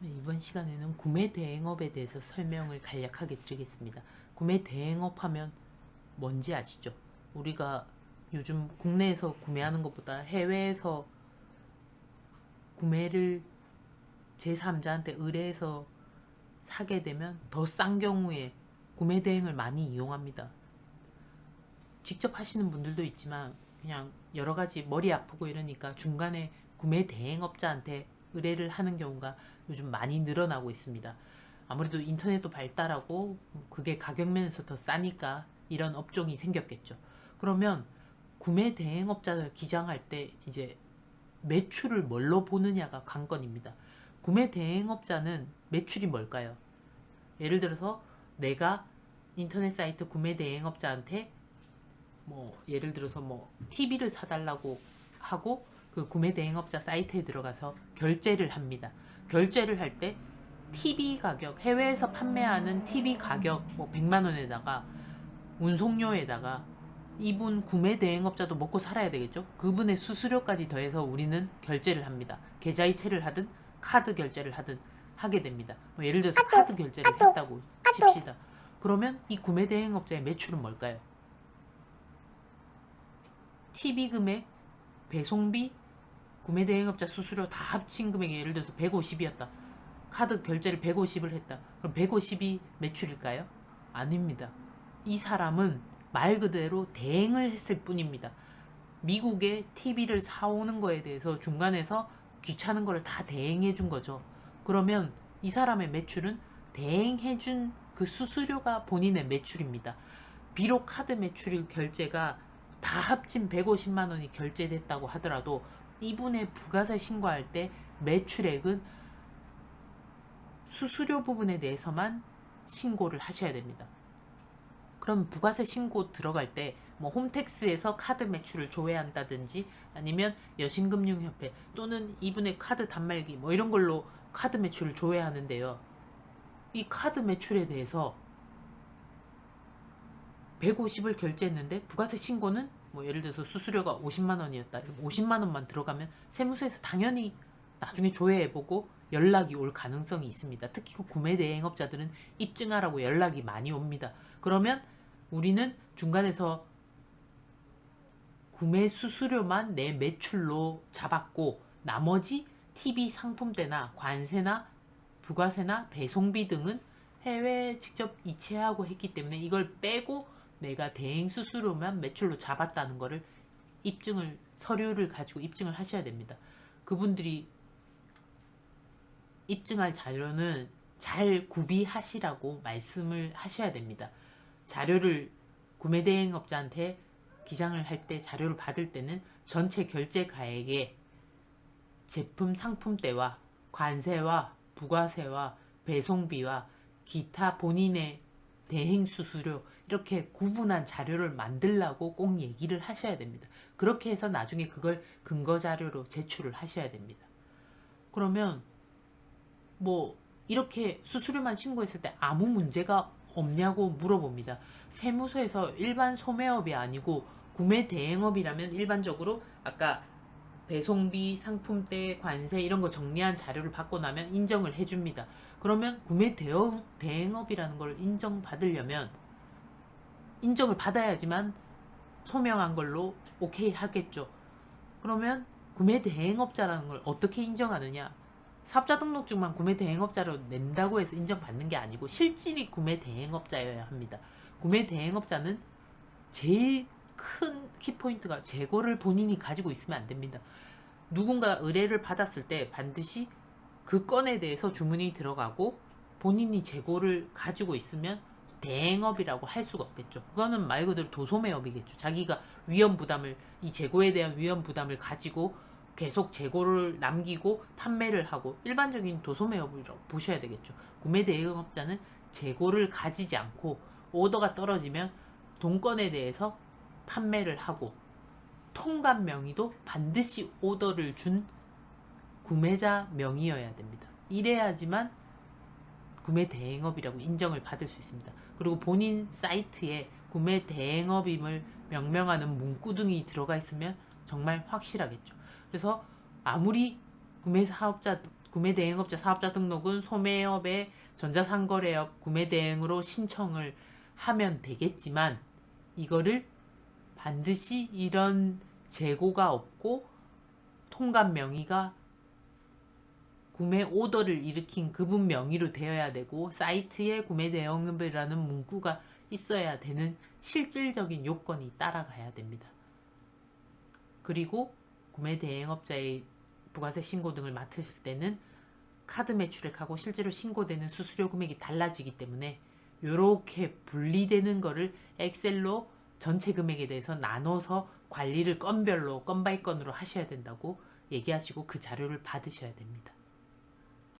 네, 이번 시간에는 구매 대행업에 대해서 설명을 간략하게 드리겠습니다. 구매 대행업 하면 뭔지 아시죠? 우리가 요즘 국내에서 구매하는 것보다 해외에서 구매를 제3자한테 의뢰해서 사게 되면 더 싼 경우에 구매 대행을 많이 이용합니다. 직접 하시는 분들도 있지만 그냥 여러 가지 머리 아프고 이러니까 중간에 구매 대행업자한테 의뢰를 하는 경우가 요즘 많이 늘어나고 있습니다. 아무래도 인터넷도 발달하고 그게 가격 면에서 더 싸니까 이런 업종이 생겼겠죠. 그러면 구매 대행업자를 기장할 때 이제 매출을 뭘로 보느냐가 관건입니다. 구매 대행업자는 매출이 뭘까요? 예를 들어서 내가 인터넷 사이트 구매 대행업자한테 뭐 예를 들어서 뭐 TV를 사달라고 하고 그 구매 대행업자 사이트에 들어가서 결제를 합니다. 결제를 할 때 TV 가격 해외에서 판매하는 TV 가격 뭐 100만 원에다가 운송료에다가 이분 구매 대행업자도 먹고 살아야 되겠죠. 그분의 수수료까지 더해서 우리는 결제를 합니다. 계좌이체를 하든 카드 결제를 하든 하게 됩니다. 뭐 예를 들어서 카드 결제를 했다고 칩시다. 그러면 이 구매 대행업자의 매출은 뭘까요? TV 금액, 배송비, 구매 대행업자 수수료 다 합친 금액이 예를 들어서 150이었다. 카드 결제를 150을 했다. 그럼 150이 매출일까요? 아닙니다. 이 사람은 말 그대로 대행을 했을 뿐입니다. 미국에 TV를 사오는 거에 대해서 중간에서 귀찮은 거를 다 대행해 준 거죠. 그러면 이 사람의 매출은 대행해 준 그 수수료가 본인의 매출입니다. 비록 카드 매출 결제가 다 합친 150만 원이 결제됐다고 하더라도 이분의 부가세 신고할 때 매출액은 수수료 부분에 대해서만 신고를 하셔야 됩니다. 그럼 부가세 신고 들어갈 때 뭐 홈택스에서 카드 매출을 조회한다든지 아니면 여신금융협회 또는 이분의 카드 단말기 뭐 이런 걸로 카드 매출을 조회하는데요. 이 카드 매출에 대해서 150을 결제했는데 부가세 신고는 뭐 예를 들어서 수수료가 50만 원이었다. 이러면 50만 원만 들어가면 세무서에서 당연히 나중에 조회해보고 연락이 올 가능성이 있습니다. 특히 그 구매 대행업자들은 입증하라고 연락이 많이 옵니다. 그러면 우리는 중간에서 구매 수수료만 내 매출로 잡았고 나머지 TV 상품대나 관세나 부가세나 배송비 등은 해외에 직접 이체하고 했기 때문에 이걸 빼고 내가 대행 수수료만 매출로 잡았다는 거를 입증을 서류를 가지고 입증을 하셔야 됩니다. 그분들이 입증할 자료는 잘 구비하시라고 말씀을 하셔야 됩니다. 자료를 구매 대행업자한테 기장을 할 때 자료를 받을 때는 전체 결제 가액에 제품 상품대와 관세와 부가세와 배송비와 기타 본인의 대행 수수료 이렇게 구분한 자료를 만들라고 꼭 얘기를 하셔야 됩니다. 그렇게 해서 나중에 그걸 근거 자료로 제출을 하셔야 됩니다. 그러면 뭐 이렇게 수수료만 신고했을 때 아무 문제가 없냐고 물어봅니다. 세무서에서 일반 소매업이 아니고 구매 대행업이라면 일반적으로 아까 배송비, 상품대, 관세 이런 거 정리한 자료를 받고 나면 인정을 해줍니다. 그러면 구매 대행, 대행업이라는 걸 인정받으려면 인정을 받아야지만 소명한 걸로 오케이 하겠죠. 그러면 구매 대행업자라는 걸 어떻게 인정하느냐? 사업자 등록증만 구매 대행업자로 낸다고 해서 인정받는 게 아니고 실질이 구매 대행업자여야 합니다. 구매 대행업자는 제일 큰 키포인트가 재고를 본인이 가지고 있으면 안 됩니다. 누군가 의뢰를 받았을 때 반드시 그 건에 대해서 주문이 들어가고 본인이 재고를 가지고 있으면 대행업이라고 할 수가 없겠죠. 그거는 말 그대로 도소매업이겠죠. 자기가 위험 부담을 이 재고에 대한 위험 부담을 가지고 계속 재고를 남기고 판매를 하고 일반적인 도소매업이라고 보셔야 되겠죠. 구매 대행업자는 재고를 가지지 않고 오더가 떨어지면 동건에 대해서 판매를 하고 통관 명의도 반드시 오더를 준 구매자 명의여야 됩니다. 이래야지만 구매 대행업이라고 인정을 받을 수 있습니다. 그리고 본인 사이트에 구매 대행업임을 명명하는 문구등이 들어가 있으면 정말 확실하겠죠. 그래서 아무리 구매 사업자 구매 대행업자 사업자 등록은 소매업의 전자상거래업 구매 대행으로 신청을 하면 되겠지만 이거를 반드시 이런 재고가 없고 통관 명의가 구매 오더를 일으킨 그분 명의로 되어야 되고 사이트에 구매 대행업이라는 문구가 있어야 되는 실질적인 요건이 따라가야 됩니다. 그리고 구매 대행업자의 부가세 신고 등을 맡으실 때는 카드 매출액하고 실제로 신고되는 수수료 금액이 달라지기 때문에 이렇게 분리되는 거를 엑셀로 전체 금액에 대해서 나눠서 관리를 건별로 건 바이 건으로 하셔야 된다고 얘기하시고 그 자료를 받으셔야 됩니다.